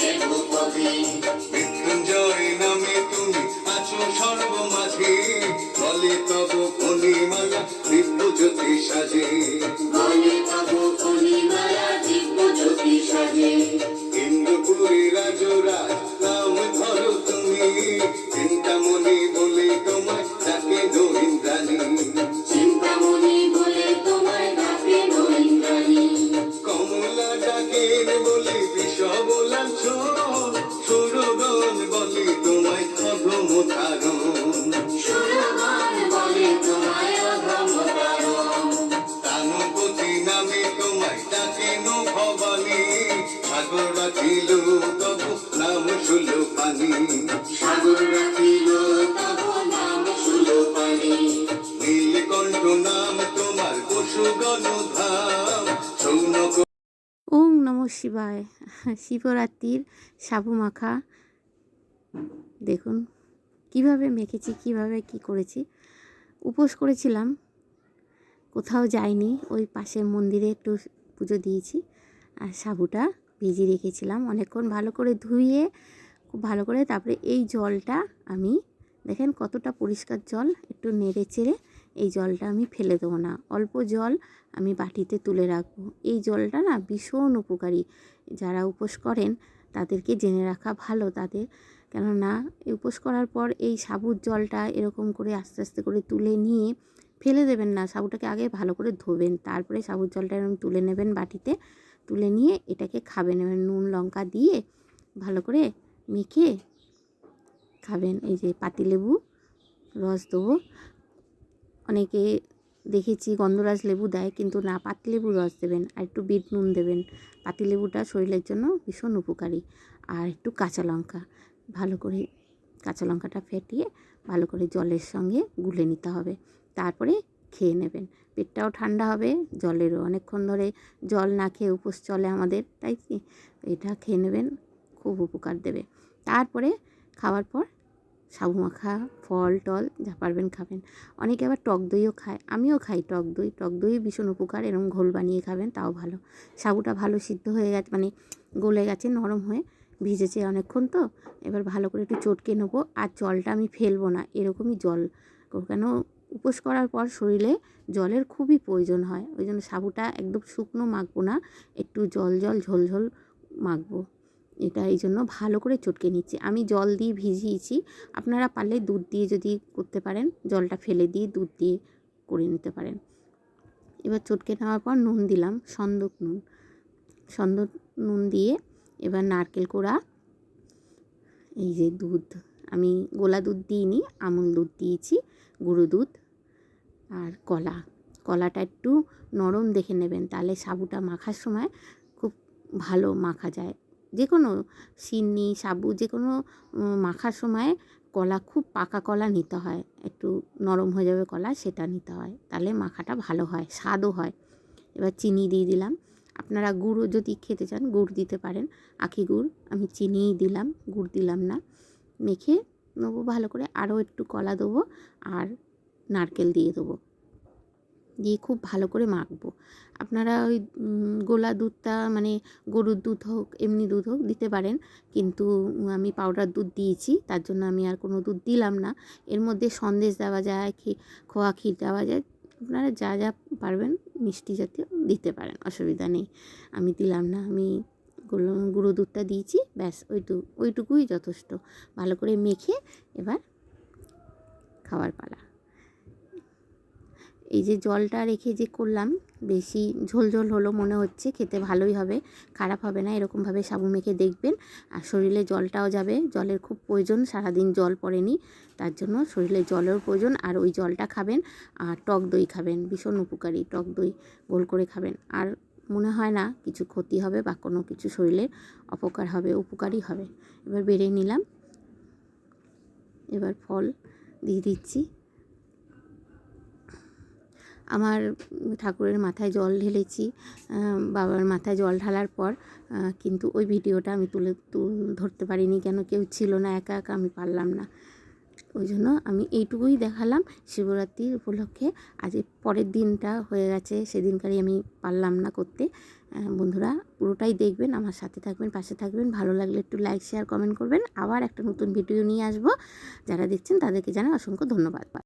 যে ভূপতি মৃত্যুঞ্জয় নামে তুমি আছো সর্বমাঝে। বলে তব ফণিমালা দিব্য জ্যোতি সাজে রাখিল তবু নাম শুল পানি সাগর রাখিল তব নাম সুলোপানি। নীলকণ্ঠ নাম তোমার পশুগণ ধাম সৌনক ওম নম শিবায়। শিবরাত্রির সাবু মাখা দেখুন কীভাবে মেখেছি কীভাবে কি করেছি। উপোস করেছিলাম কোথাও যাইনি ওই পাশের মন্দিরে একটু পুজো দিয়েছি। আর সাবুটা ভিজিয়ে রেখেছিলাম। অনেকক্ষণ ভালো করে ধুয়ে, খুব ভালো করে তারপরে এই জলটা আমি, দেখেন কতটা পরিষ্কার জল, একটু নেড়ে চেড়ে এই জলটা আমি ফেলে দেবো না। অল্প জল আমি বাটিতে তুলে রাখব। এই জলটা না ভীষণ উপকারী। যারা উপোস করেন তাদেরকে জেনে রাখা ভালো তাদের। কেননা উপোস করার পর এই সাবুর জলটা এরকম করে আস্তে আস্তে করে তুলে নিয়ে ফেলে দেবেন না। সাবুটাকে আগে ভালো করে ধোবেন। তারপরে সাবুর জলটা এরকম তুলে নেবেন বাটিতে। তুলে নিয়ে এটাকে খাবেন এবার নুন, লঙ্কা দিয়ে ভালো করে মেখে খাবেন। এই যে পাতিলেবু, রস দেবো। অনেকে দেখেছি গন্ধরাজ লেবু দেয় কিন্তু না, পাতিলেবুর রস দেবেন আর একটু বিট নুন দেবেন। পাতিলেবুটা শরীরের জন্য ভীষণ উপকারী। আর একটু কাঁচা লঙ্কা, ভালো করে কাঁচা লঙ্কাটা ফেটিয়ে ভালো করে জলের সঙ্গে গুলে নিতে হবে। তারপরে খেয়ে নেবেন। পেটটাও ঠান্ডা হবে, জলেরও অনেকক্ষণ ধরে জল না খেয়ে উপোস চলে আমাদের, তাই কি? এটা খেয়ে নেবেন, খুব উপকার দেবে। তারপরে খাওয়ার পর সাবু মাখা, ফল, টল, যা পারবেন খাবেন। অনেকে আবার টক দইও খায়, আমিও খাই টক দই। টক দই ভীষণ উপকার এরকম ঘোল বানিয়ে খাবেন, তাও ভালো। সাবুটা ভালো সিদ্ধ হয়ে গেছে মানে গলে গেছে, নরম হয়ে ভিজেছে অনেকক্ষণ তো, এবার ভালো করে একটু চটকে নেব। আর জলটা আমি ফেলব না, এরকমই জল। কেন উপোস করার পর শরীরে জলের খুবই প্রয়োজন হয়। ওই জন্য সাবুটা একদম শুকনো মাখবো না, একটু জল জল, ঝোল ঝোল মাখবো। এটা এই জন্য ভালো করে চটকে নিচ্ছি। আমি জল দিয়ে ভিজিয়েছি। আপনারা পারলে দুধ দিয়ে যদি করতে পারেন, জলটা ফেলে দিয়ে দুধ দিয়ে করে নিতে পারেন। এবার চটকে নেওয়ার পর নুন দিলাম, সন্দক নুন। সন্দক নুন দিয়ে এবার নারকেল কোড়া, এই যে দুধ। আমি গোলা দুধ দিইনি, আমুল দুধ দিয়েছি। গুঁড়ো দুধ আর কলা। কলাটা একটু নরম দেখে নেবেন, তাহলে সাবুটা মাখার সময় খুব ভালো মাখা যায়। যে কোনো সিন্নি, সাবু যে কোনো মাখার সময় কলা, খুব পাকা কলা নিতে হয়। একটু নরম হয়ে যাবে কলা, সেটা নিতে হয়। তাহলে মাখাটা ভালো হয়, স্বাদও হয়। এবার চিনি দিয়ে দিলাম। আপনারা গুড়ও যদি খেতে চান, গুড় দিতে পারেন। আখি গুড়, আমি চিনিই দিলাম, গুড় দিলাম না। মেখে নেব ভালো করে, আরও একটু কলা দেবো আর নারকেল দিয়ে দেবো। দিয়ে খুব ভালো করে মাখবো। আপনারা ওই গোলা দুধটা মানে গরুর দুধ হোক, এমনি দুধ হোক দিতে পারেন। কিন্তু আমি পাউডার দুধ দিয়েছি, তার জন্য আমি আর কোনো দুধ দিলাম না। এর মধ্যে সন্দেশ দেওয়া যায়, খি, খোয়া ক্ষীর দেওয়া যায়, আপনারা যা যা পারবেন মিষ্টি জাতীয় দিতে পারেন, অসুবিধা নেই। আমি দিলাম না, আমি গুঁড়ো দুধটা দিয়েছি, ব্যাস, ওইটু, ওইটুকুই যথেষ্ট। ভালো করে মেখে এবার খাওয়ার পালা। এই যে জলটা রেখে যে করলাম, বেশি ঝোল ঝোল হলো মনে হচ্ছে, খেতে ভালোই হবে, খারাপ হবে না এরকমভাবে সাবু মেখে দেখবেন। আর শরীরে জলটাও যাবে, জলের খুব প্রয়োজন, সারাদিন জল পড়েনি, তার জন্য শরীরে জলের প্রয়োজন, আর ওই জলটা খাবেন, আর টক দই খাবেন, ভীষণ উপকারী, টক দই গোল করে খাবেন। আর মনে হয় না কিছু ক্ষতি হবে বা কোনো কিছু শরীরের অপকার হবে, উপকারই হবে। এবার বেড়ে নিলাম। এবার ফল দিয়ে দিচ্ছি। আমার ঠাকুরের মাথায় জল ঢেলেছি বাবার মাথায় জল ঢালার পর কিন্তু ওই ভিডিওটা আমি তুলে, তুল, ধরতে পারিনি কেন? কেউ ছিল না, একা একা আমি পারলাম না। ওই জন্য আমি এইটুকুই দেখালাম শিবরাত্রির উপলক্ষে। আজ পরের দিনটা হয়ে গেছে, সেদিনকারই আমি পারলাম না করতে। বন্ধুরা পুরোটাই দেখবেন, আমার সাথে থাকবেন, পাশে থাকবেন। ভালো লাগলে একটু লাইক শেয়ার কমেন্ট করবেন। আবার একটা নতুন ভিডিও নিয়ে আসব। যারা দেখছেন তাদেরকে জানাই অসংখ্য ধন্যবাদ।